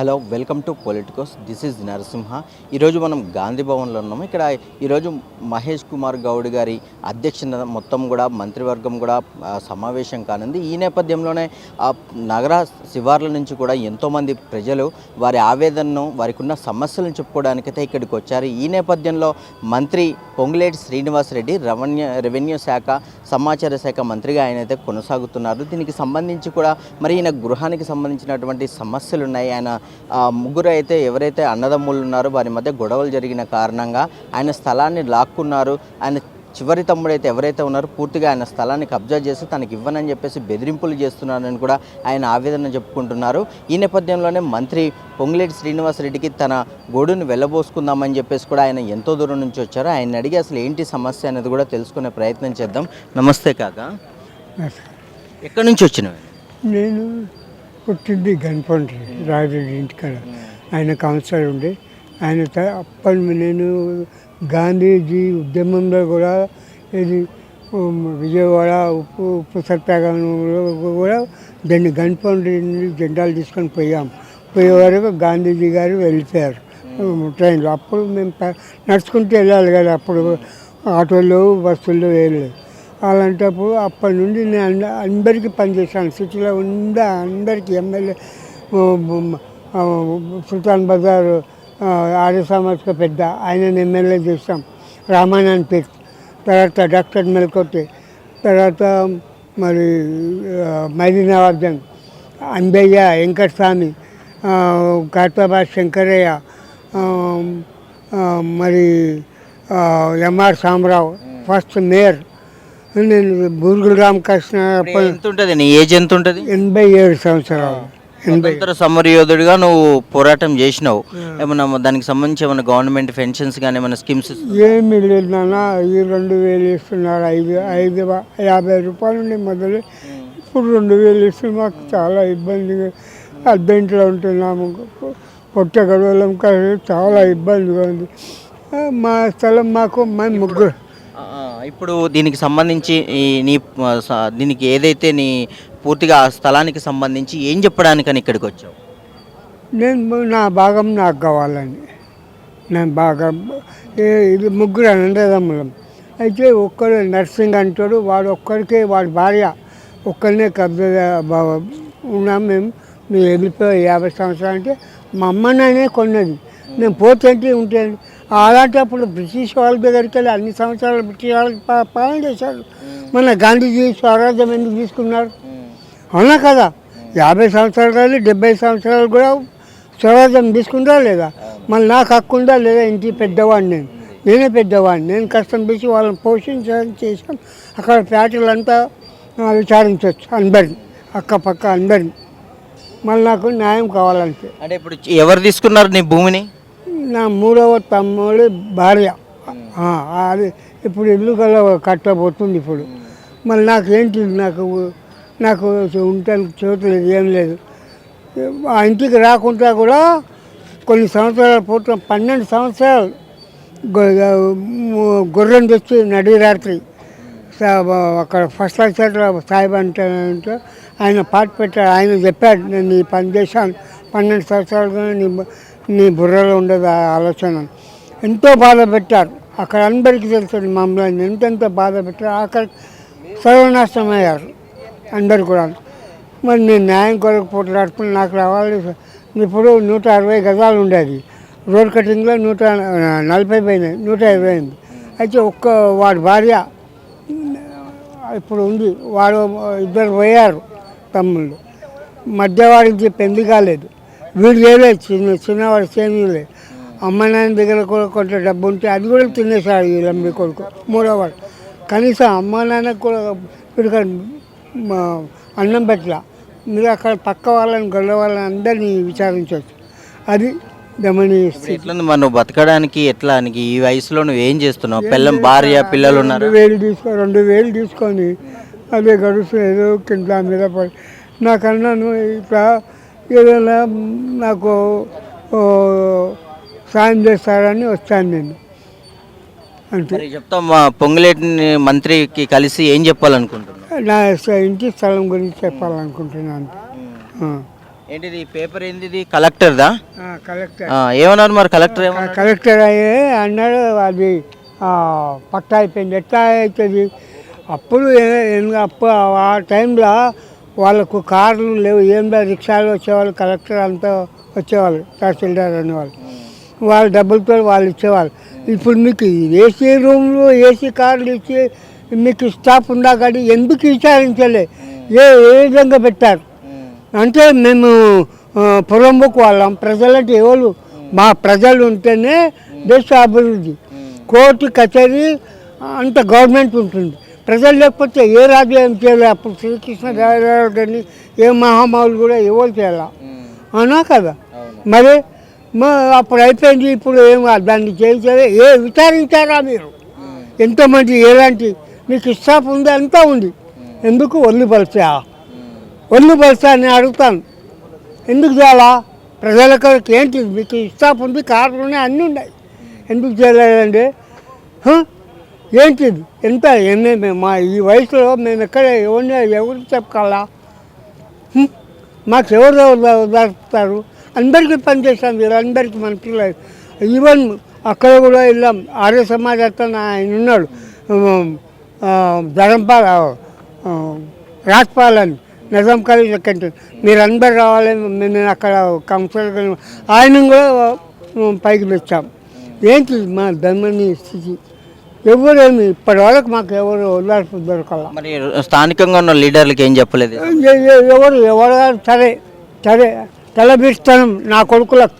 Hello welcome to Politicos. This is Narasimha. ఈరోజు మనం గాంధీ భవన్లో ఉన్నాము. ఇక్కడ ఈరోజు మహేష్ కుమార్ గౌడ్ గారి అధ్యక్షత మొత్తం కూడా మంత్రివర్గం కూడా సమావేశం కానుంది. ఈ నేపథ్యంలోనే ఆ నగర శివార్ల నుంచి కూడా ఎంతోమంది ప్రజలు వారి ఆవేదనను వారికి ఉన్న సమస్యలను చెప్పుకోవడానికైతే ఇక్కడికి వచ్చారు. ఈ నేపథ్యంలో మంత్రి పొంగులేటి శ్రీనివాసరెడ్డి రెవెన్యూ రెవెన్యూ శాఖ సమాచార శాఖ మంత్రిగా ఆయన అయితే కొనసాగుతున్నారు. దీనికి సంబంధించి కూడా మరి ఈయన గృహానికి సంబంధించినటువంటి సమస్యలు ఉన్నాయి ఆయన ముగ్గురు అయితే ఎవరైతే అన్నదమ్ములు ఉన్నారో వారి మధ్య గొడవలు జరిగిన కారణంగా ఆయన స్థలాన్ని లాక్కున్నారు. ఆయన చివరి తమ్ముడైతే ఎవరైతే ఉన్నారో పూర్తిగా ఆయన స్థలాన్ని కబ్జా చేసి తనకి ఇవ్వనని చెప్పేసి బెదిరింపులు చేస్తున్నారని కూడా ఆయన ఆవేదన చెప్పుకుంటున్నారు. ఈ నేపథ్యంలోనే మంత్రి పొంగులేటి శ్రీనివాసరెడ్డికి తన గోడును వెళ్ళబోసుకుందామని చెప్పేసి కూడా ఆయన ఎంతో దూరం నుంచి వచ్చారు. ఆయన అడిగి అసలు ఏంటి సమస్య అనేది కూడా తెలుసుకునే ప్రయత్నం చేద్దాం. నమస్తే కాక. ఎక్కడి నుంచి వచ్చినవి? నేను పుట్టింది గన్పండ్రి రాజరెడ్డి ఇంటికాడ. ఆయన కౌన్సిలర్ ఉండే. ఆయన త- అప్పటి నేను గాంధీజీ ఉద్యమంలో కూడా ఇది విజయవాడ ఉప్పు ఉప్పు సత్యాగ్రహంలో కూడా దాన్ని గన్పండ్రి నుండి జెండాలు తీసుకొని పోయాం. పోయే వరకు గాంధీజీ గారు వెళ్ళిపోయారు. ట్రైన్లో. అప్పుడు మేము నడుచుకుంటూ వెళ్ళాలి కదా. అప్పుడు ఆటోలో బస్సుల్లో వెళ్ళలేదు అలాంటప్పుడు అప్పటి నుండి నేను అంద- అందరికీ పనిచేశాను. సిటీలో ఉందా అందరికీ ఎమ్మెల్యే సుల్తాన్ బజార్ ఆర్య సామాజిక పెద్ద ఆయన ఎమ్మెల్యే చేశాం. రామాయణాన్ పేట్ తర్వాత డాక్టర్ మెల్కొట్టి తర్వాత మరి ఆ, అంబయ్య వెంకటస్వామి కార్తాబాద్ శంకరయ్య మరి ఎంఆర్ సామరావు ఫస్ట్ మేయర్ నేను బూరుగుల రామకృష్ణ ఇప్పుడు ఎంత ఉంటుంది? నీ ఏజ్ ఎంత ఉంటుంది? ఎనభై ఏడు సంవత్సరాలు. ఎనభై స్వతంత్ర సమరయోధుడిగా నువ్వు పోరాటం చేసినావు. ఏమన్నా దానికి సంబంధించి ఏమైనా గవర్నమెంట్ పెన్షన్స్ కానీ ఏమైనా స్కీమ్స్ ఏమీ లేదు నాన్న. ఈ రెండు వేలు ఇస్తున్నారు. ఐదు ఐదు వ- యాభై రూపాయలు ఉండే మొదలు. ఇప్పుడు రెండు వేలు ఇస్తే మాకు చాలా ఇబ్బందిగా అద్దెంట్లో ఉంటున్నాము. పొట్ట గడవలం కానీ చాలా ఇబ్బందిగా ఉంది. ఆ, మా స్థలం మాకు మా ముగ్గురు ఇప్పుడు దీనికి సంబంధించి నీ స- దీనికి ఏదైతే నీ పూర్తిగా ఆ స్థలానికి సంబంధించి ఏం చెప్పడానికని ఇక్కడికి వచ్చావు? నేను నా భాగం నాకు కావాలని నేను బాగా ఇది ముగ్గురు అన్నదమ్ములం అయితే ఒక్కడు నర్సింగ్ అంటాడు వాడు ఒక్కడికే వాడి భార్య ఒక్కరినే కబ్జా బా- ఉన్నాం మేము. మేము వెళ్ళిపోయి యాభై సంవత్సరాలు అంటే మా అమ్మ కొన్నది. నేను పోతుంటే ఉంటాను అలాంటప్పుడు బ్రిటిష్ వాళ్ళ దగ్గరికి వెళ్ళి అన్ని సంవత్సరాలు బ్రిటిష్ వాళ్ళకి పా- పాలన చేశారు. మన గాంధీజీ స్వరాజ్యం ఎందుకు తీసుకున్నారు? అవునా కదా? యాభై సంవత్సరాలు కానీ డెబ్బై సంవత్సరాలు కూడా స్వరాజ్యం తీసుకుందా లేదా? మళ్ళీ నాకు హక్కు ఉందా లేదా? ఇంటి పెద్దవాడిని నేను. నేనే పెద్దవాడిని. నేను కష్టం చేసి వాళ్ళని పోషించడం చేశాను. అక్కడ ఫ్యాక్టరీలంతా ఆ, విచారించవచ్చు అందరిని అక్కపక్క అందరిని. మళ్ళీ నాకు న్యాయం కావాలంటే. అంటే ఇప్పుడు ఎవరు తీసుకున్నారు నీ భూమిని? నా మూడవ తమ్ముడు భార్య. అది ఇప్పుడు ఇల్లు కల కట్టబోతుంది ఇప్పుడు. మళ్ళీ నాకు ఏంటి నాకు నాకు ఉంటానికి చోటు లేదు ఏం లేదు. ఆ ఇంటికి రాకుండా కూడా కొన్ని సంవత్సరాల పూర్వం పన్నెండు సంవత్సరాలు గొ- గొర్రెను తెచ్చి నడి రాత్రి అక్కడ ఫస్ట్ లెక్చర్లో సాయిబ్ అంటే అంటే ఆయన పాట పెట్టాడు. ఆయన చెప్పాడు నేను ఈ పని చేశాను. పన్నెండు సంవత్సరాలుగా నీ నీ బుర్రలో ఉండదు ఆ ఆలోచన. ఎంతో బాధ పెట్టారు. అక్కడ అందరికీ తెలుసు మమ్మల్ని ఎంతెంత బాధ పెట్టారు. అక్కడ సర్వనాశనం అయ్యారు అందరు కూడా. మరి నేను న్యాయం కొరకు పోట్లాడుకుని నాకు రావాలి. ఇప్పుడు నూట అరవై గజాలు ఉండేది. రోడ్ కటింగ్లో నూట నలభై పోయినాయి. నూట ఇరవై అయింది. అయితే ఒక్క వాడి భార్య ఇప్పుడు ఉంది. వాడు ఇద్దరు పోయారు తమ్ముళ్ళు. మధ్యవాడికి పెళ్ళి కాలేదు? వీడు చేయలేదు చిన్న చిన్నవాడు చేయలేదు అమ్మ నాయన దగ్గర కూడా కొంత డబ్బు ఉంటే అది కూడా తినేసాడు ఈ లంబి కొడుకు మూడోవాడు. కనీసం అమ్మ నాన్నకు కూడా వీడికి మా అన్నం పెట్టలా. మీరు అక్కడ పక్క వాళ్ళని గొల్ల వాళ్ళని అందరినీ విచారించవచ్చు అది ఎట్లా మరి? నువ్వు బతకడానికి ఎట్లా? నీకు ఈ వయసులో నువ్వు ఏం చేస్తున్నావు? పిల్లం భార్య పిల్లలు ఉన్నారు? వేలు తీసుకో రెండు వేలు తీసుకొని అదే గడుస్తూ ఏదో కింద మీద పడి. నాకన్నాను ఇట్లా ఏదైనా నాకు సాయం చేస్తారని వచ్చాను నేను. మరి చెప్తాం మా పొంగులేటి మంత్రికి కలిసి ఏం చెప్పాలనుకుంటున్నావు నా ఇంటి స్థలం గురించి చెప్పాలనుకుంటున్నాను. ఏంటిది పేపర్ ఏంది ఇది కలెక్టర్దా కలెక్టర్. ఏమన్నారు మరి కలెక్టర్ కలెక్టర్ అయ్యే అన్నాడు అది పట్టా అయిపోయింది. ఎట్లా అవుతుంది? అప్పుడు అప్పుడు ఆ టైంలో వాళ్ళకు కార్లు లేవు ఏం లేదు రిక్షాలు వచ్చేవాళ్ళు కలెక్టర్ అంతా వచ్చేవాళ్ళు తహసీల్దార్ అనేవాళ్ళు. వాళ్ళ డబ్బులతో వాళ్ళు ఇచ్చేవాళ్ళు. ఇప్పుడు మీకు ఏసీ రూమ్లు ఏసీ కార్లు ఇచ్చి మీకు స్టాఫ్ ఉందా కానీ ఎందుకు విచారించలే? ఏ ఏ విధంగా పెట్టారు? అంటే మేము ఆ, పురంబుకు వాళ్ళం. ప్రజలంటే ఎవరు? మా ప్రజలు ఉంటేనే దేశ అభివృద్ధి. కోర్టు కచేరీ అంత గవర్నమెంట్ ఉంటుంది. ప్రజలు లేకపోతే ఏ రాజు ఏం చేయలే. అప్పుడు శ్రీకృష్ణదేవరాయలు కానీ ఏ మహామావులు కూడా ఎవరు చేయాల. అవునా కదా? మరి మా అప్పుడు అయిపోయింది ఇప్పుడు ఏం. దాన్ని చేయించాలి ఏ విచారించారా మీరు? ఎంతమంది ఎలాంటి మీకు ఇష్టాప్ ఉంది అంతా ఉంది. ఎందుకు ఒళ్ళు పలిచా ఒళ్ళు పలిచా అని అడుగుతాను. ఎందుకు చేయాలా? ప్రజలకు ఏంటి? మీకు ఇష్టాప్ ఉంది కార్లు ఉన్నాయి అన్నీ ఉన్నాయి. ఎందుకు చేయలేదండి? ఏంటి ఏంటిది? ఎంత ఏమేమి మా ఈ వయసులో మేము ఎక్కడ ఎవరిని ఎవరికి చెప్పుకోవాలా మాకు ఎవరు దొరుకుతారు అందరికీ పనిచేస్తాం మీరు అందరికీ మన పిల్లలు. ఈవెన్ అక్కడ కూడా వెళ్ళాం. ఆర్య సమాజ్ ఆయన ఉన్నాడు. ధరంపాల రాజ్పాల్ అని. నిజాం కాలేజ్ ఎక్కడ మీరు అందరు రావాలి మేము అక్కడ కౌన్సిలర్ ఆయన కూడా పైకి తెచ్చాం. ఏంటి మా ధర్మని స్థితి? ఎవరేమి? ఇప్పటి వరకు మాకు ఎవరు వదిలాల్సి దొరకాల. మరి స్థానికంగా ఉన్న లీడర్లకి ఏం చెప్పలేదు? ఎవరు ఎవరు సరే సరే తలబిస్తాను నా కొడుకులకు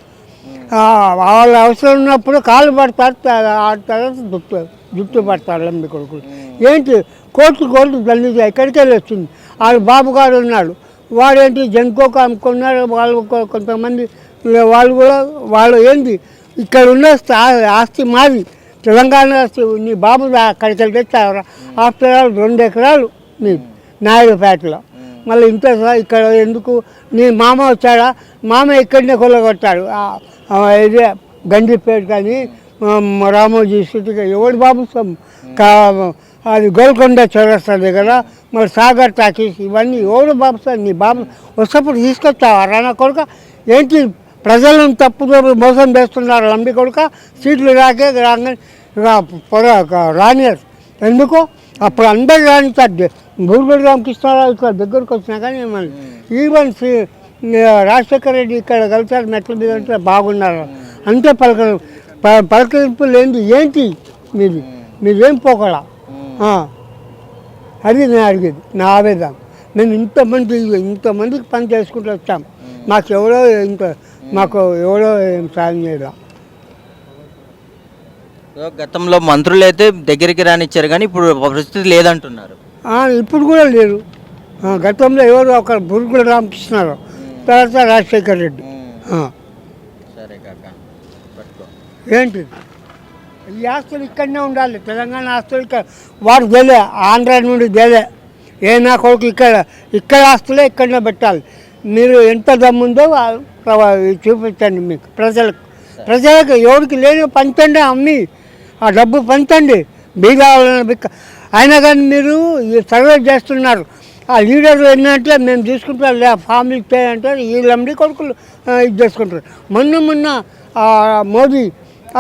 వాళ్ళ అవసరం ఉన్నప్పుడు కాళ్ళు పడతారు త- ఆ తర్వాత జుట్టు జుట్టు పడతారు లంబి కొడుకులు. ఏంటి? కోర్టు కోర్టు తల్లి ఎక్కడికి వెళ్ళి వచ్చింది వాళ్ళ బాబు గారు ఉన్నాడు. వాడేంటి? జంకోక అమ్ముకున్నారు వాళ్ళు కొంతమంది వాళ్ళు కూడా వాళ్ళు ఏంటి ఇక్కడ ఉన్న ఆస్తి మాది. తెలంగాణ నీ బాబు అక్కడికి వెళ్ళి తెచ్చారు ఆఫ్టర్ రెండు ఎకరాలు మీ నాయుడుపేటలో. మళ్ళీ ఇంత ఇక్కడ ఎందుకు? నీ మామ వచ్చాడా? మామ ఇక్కడనే కొల్లగొట్టాడు. ఇది గండిపేట కానీ రామోజీ సిటీకి ఎవడు బాబు అది గోల్కొండ చౌరస్తా దగ్గర మరి సాగర్ టాకీస్ ఇవన్నీ ఎవడు బాబు సార్ నీ బాబు వచ్చినప్పుడు తీసుకొచ్చావా రానా కొడుక? ఏంటి ప్రజలను తప్పుదో మోసం చేస్తున్నారు. లంబి కొడుక సీట్లు రాకే రాగానే రానియర్. ఎందుకు? అప్పుడు అందరు రాణించారు బూర్గుడి రామకృష్ణారావు ఇక్కడ దగ్గరకు వచ్చినా కానీ ఈవెన్ శ్రీ రాజశేఖర రెడ్డి ఇక్కడ కలిసారు మెట్ల మీద అంటే బాగున్నారు. అంతే పలక పలకరింపు లేనిది ఏంటి? మీది మీదేం పోకడా. అది నేను అడిగేది నా ఆవేదన మేము ఇంతమంది ఇంతమందికి పని చేసుకుంటూ వచ్చాం. మాకు ఎవరో ఇంత మాకు ఎవరో ఏం సాయం చేయడం గతంలో మంత్రులు అయితే దగ్గరికి రానిచ్చారు కానీ ఇప్పుడు పరిస్థితి లేదంటున్నారు. ఆ, ఇప్పుడు కూడా లేరు. ఆ, గతంలో ఎవరు ఒక బురుగుల రామకృష్ణారావు తర్వాత రాజశేఖర్ రెడ్డి. ఆ. సరే కాక పట్టుకో. ఏంటిది ఈ ఆస్తులు ఇక్కడనే ఉండాలి. తెలంగాణ ఆస్తులు ఇక్కడ వాడు తెలియ ఆంధ్ర నుండి తెలియ ఏ నా కొడుకు ఇక్కడ ఇక్కడ ఆస్తులే ఇక్కడనే పెట్టాలి. మీరు ఎంత దమ్ముందో వా- వా- చూపించండి మీకు. ప్రజలకు. ప్రజలకు ఎవరికి లేని పంచండి అమ్మి ఆ డబ్బు పంచండి బిక్క అయినా కానీ మీరు ఈ సర్వే చేస్తున్నారు. ఆ లీడర్లు ఏంటంటే మేము తీసుకుంటాం లే ఫామ్ ఇచ్చాయంటే వీళ్ళండి కొడుకులు ఇది చేసుకుంటారు. మొన్న మొన్న మోదీ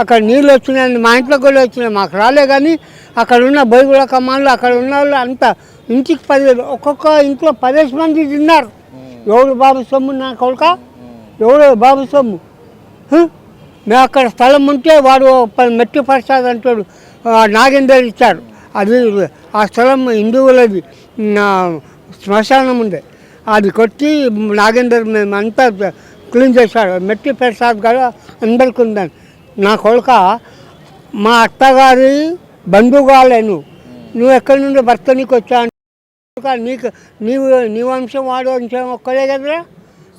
అక్కడ నీళ్ళు వచ్చినాయి మా ఇంట్లో కూడా వచ్చినాయి మాకు రాలే కానీ అక్కడ ఉన్న బొయ్గుల కమ్మాళ్ళు అక్కడ ఉన్న వాళ్ళు అంతా ఇంటికి పదివేలు ఒక్కొక్క ఇంట్లో పదిహేను మంది తిన్నారు. ఎవరు బాబు సొమ్ము నా కొడుక? ఎవడో బాబు సొమ్ము. మేము అక్కడ స్థలం ఉంటే వాడు మెట్టి ప్రసాద్ అంటాడు. నాగేందర్ ఇచ్చారు అది ఆ స్థలం హిందువులది నా శ్మశానం ఉంది. అది కొట్టి నాగేందర్ మేము అంతా క్లీన్ చేశాడు. మెట్టి ప్రసాద్ గారు అందరికి ఉందని. నా కొడుక మా అత్తగారి బంధువుగాలే నువ్వు నువ్వు ఎక్కడి నుండి భర్త నీకు వచ్చా నీకు నీవు నీ వంశం వాడు వంశం ఒక్కడే కదరా?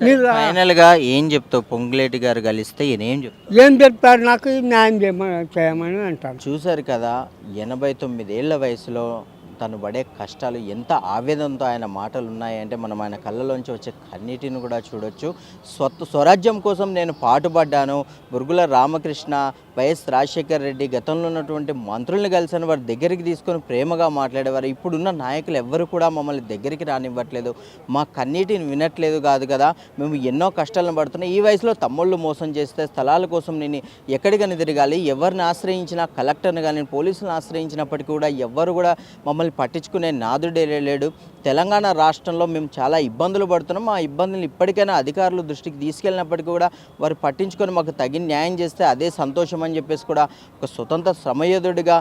మీరు ఫైనల్గా ఏం చెప్తావు? పొంగులేటి గారు కలిస్తే ఈయన ఏం చెప్తావు ఏం చెప్తారు? నాకు న్యాయం చేయమని చేయమని అంటారు. చూశారు కదా ఎనభై తొమ్మిదేళ్ళ వయసులో తను పడే కష్టాలు ఎంత ఆవేదనతో ఆయన మాటలు ఉన్నాయంటే మనం ఆయన కళ్ళలోంచి వచ్చే కన్నీటిని కూడా చూడొచ్చు. స్వత్ స్వరాజ్యం కోసం నేను పాటుపడ్డాను. బురుగుల రామకృష్ణ వైఎస్ రాజశేఖర్ రెడ్డి గతంలో ఉన్నటువంటి మంత్రుల్ని కలిసిన వారి దగ్గరికి తీసుకొని ప్రేమగా మాట్లాడేవారు. ఇప్పుడున్న నాయకులు ఎవ్వరు కూడా మమ్మల్ని దగ్గరికి రానివ్వట్లేదు. మా కన్నీటిని వినట్లేదు కాదు కదా. మేము ఎన్నో కష్టాలను పడుతున్నాం. ఈ వయసులో తమ్ముళ్ళు మోసం చేస్తే స్థలాల కోసం నేను ఎక్కడికని తిరగాలి? ఎవరిని ఆశ్రయించినా కలెక్టర్ని కానీ పోలీసులను ఆశ్రయించినప్పటికీ కూడా ఎవ్వరు కూడా మమ్మల్ని పట్టించుకునే నాదుడే లేడు. తెలంగాణ రాష్ట్రంలో మేము చాలా ఇబ్బందులు పడుతున్నాం. ఆ ఇబ్బందులు ఇప్పటికైనా అధికారులు దృష్టికి తీసుకెళ్ళినప్పటికీ కూడా వారు పట్టించుకొని మాకు తగిన న్యాయం చేస్తే అదే సంతోషం అని చెప్పేసి కూడా ఒక స్వతంత్ర సమయోధుడిగా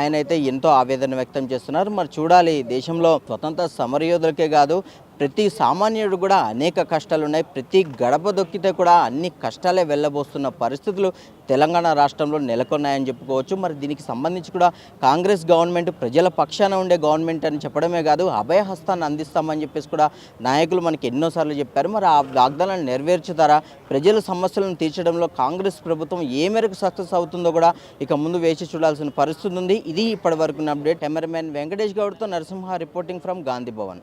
ఆయన అయితే ఎంతో ఆవేదన వ్యక్తం చేస్తున్నారు. మరి చూడాలి దేశంలో స్వతంత్ర సమరయోధులకే కాదు ప్రతి సామాన్యుడు కూడా అనేక కష్టాలు ఉన్నాయి ప్రతి గడప దొక్కితే కూడా అన్ని కష్టాలే వెళ్ళబోస్తున్న పరిస్థితులు తెలంగాణ రాష్ట్రంలో నెలకొన్నాయని చెప్పుకోవచ్చు. మరి దీనికి సంబంధించి కూడా కాంగ్రెస్ గవర్నమెంట్ ప్రజల పక్షాన ఉండే గవర్నమెంట్ అని చెప్పడమే కాదు అభయహస్తాన్ని అందిస్తామని చెప్పేసి కూడా నాయకులు మనకి ఎన్నోసార్లు చెప్పారు. మరి ఆ వాగ్దానాన్ని నెరవేర్చుతారా? ప్రజల సమస్యలను తీర్చడంలో కాంగ్రెస్ ప్రభుత్వం ఏ మేరకు సక్సెస్ అవుతుందో కూడా ఇక ముందు వేచి చూడాల్సిన పరిస్థితి ఉంది. ఇది ఇప్పటివరకు update. Cameraman Venkatesh గౌడ్తో Narasimha reporting from Gandhi Bhavan.